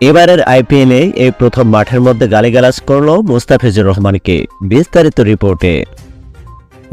এবারের আইপিএলে এই প্রথম মাঠের মধ্যে গালিগালাজ করল মুস্তাফিজুর রহমানকে। বিস্তারিত রিপোর্টে।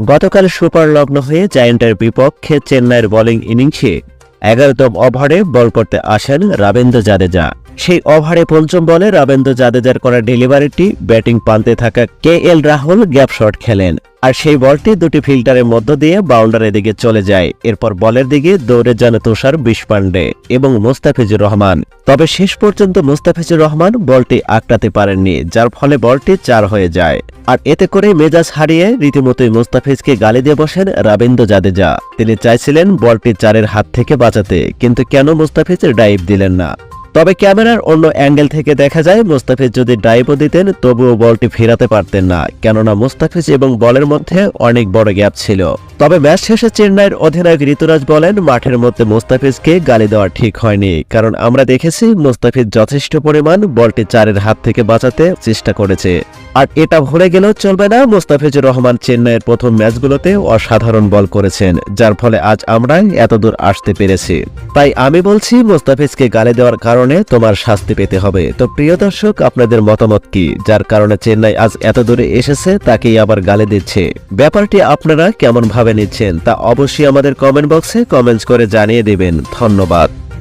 গতকাল সুপার লগ্ন হয়ে জায়ান্টের বিপক্ষে চেন্নাইয়ের বোলিং ইনিংসে এগারোতম ওভারে বল করতে আসেন রাবেন্দ্র জাদেজা। সেই ওভারে পঞ্চম বলে রাবেন্দ্র জাদেজার করা ডেলিভারিটি ব্যাটিং পান্তে থাকা K L Rahul gap shot খেলেন। আর সেই বলটি দুটি ফিল্টারের মধ্য দিয়ে বাউন্ডারের দিকে চলে যায়। এরপর বলের দিকে দৌড়ে যান তুষার বিশপান্ডে এবং মুস্তাফিজুর রহমান। তবে শেষ পর্যন্ত মুস্তাফিজুর রহমান বলটি আটকাতে পারেননি, যার ফলে বলটি চার হয়ে যায়। আর এতে করে মেজাজ হারিয়ে রীতিমতোই মুস্তাফিজকে গালি দিয়ে বসেন রাবীন্দ্র জাদেজা। তিনি চাইছিলেন বলটি চারের হাত থেকে বাঁচাতে, কিন্তু কেন মুস্তাফিজ ডাইভ দিলেন না? তবে ক্যামেরার অন্য অ্যাঙ্গেল থেকে দেখা যায়, মোস্তাফিজ যদি ড্রাইভও দিতেন, তবুও বলটি ফেরাতে পারতেন না। কেননা মোস্তাফিজ এবং বলের মধ্যে অনেক বড় গ্যাপ ছিল। তবে ম্যাচ শেষে চেন্নাইয়ের অধিনায়ক ঋতুরাজ বলেন, মাঠের মধ্যে মুস্তাফিজকে গালি দেওয়া ঠিক হয়নি। কারণ আমরা দেখেছি, মুস্তাফিজ যথেষ্ট পরিমাণ বলটি চারের হাত থেকে বাঁচাতে চেষ্টা করেছে। আর এটা ভুলে গেলেও চলবে না, মুস্তাফিজুর রহমান চেন্নাইয়ের প্রথম ম্যাচগুলোতে অসাধারণ বল করেছেন, যার ফলে আজ আমরা এতদূর আসতে পেরেছি। তাই আমি বলছি, মুস্তাফিজকে গালি দেওয়ার কারণে তোমার শাস্তি পেতে হবে। তো প্রিয় দর্শক, আপনাদের মতামত কি? যার কারণে চেন্নাই আজ এত দূরে এসেছে, তাকেই আবার গালি দিচ্ছে। ব্যাপারটি আপনারা কেমন ভাবে নিচ্ছেন তা অবশ্যই আমাদের কমেন্ট বক্সে কমেন্টস করে জানিয়ে দেবেন। ধন্যবাদ।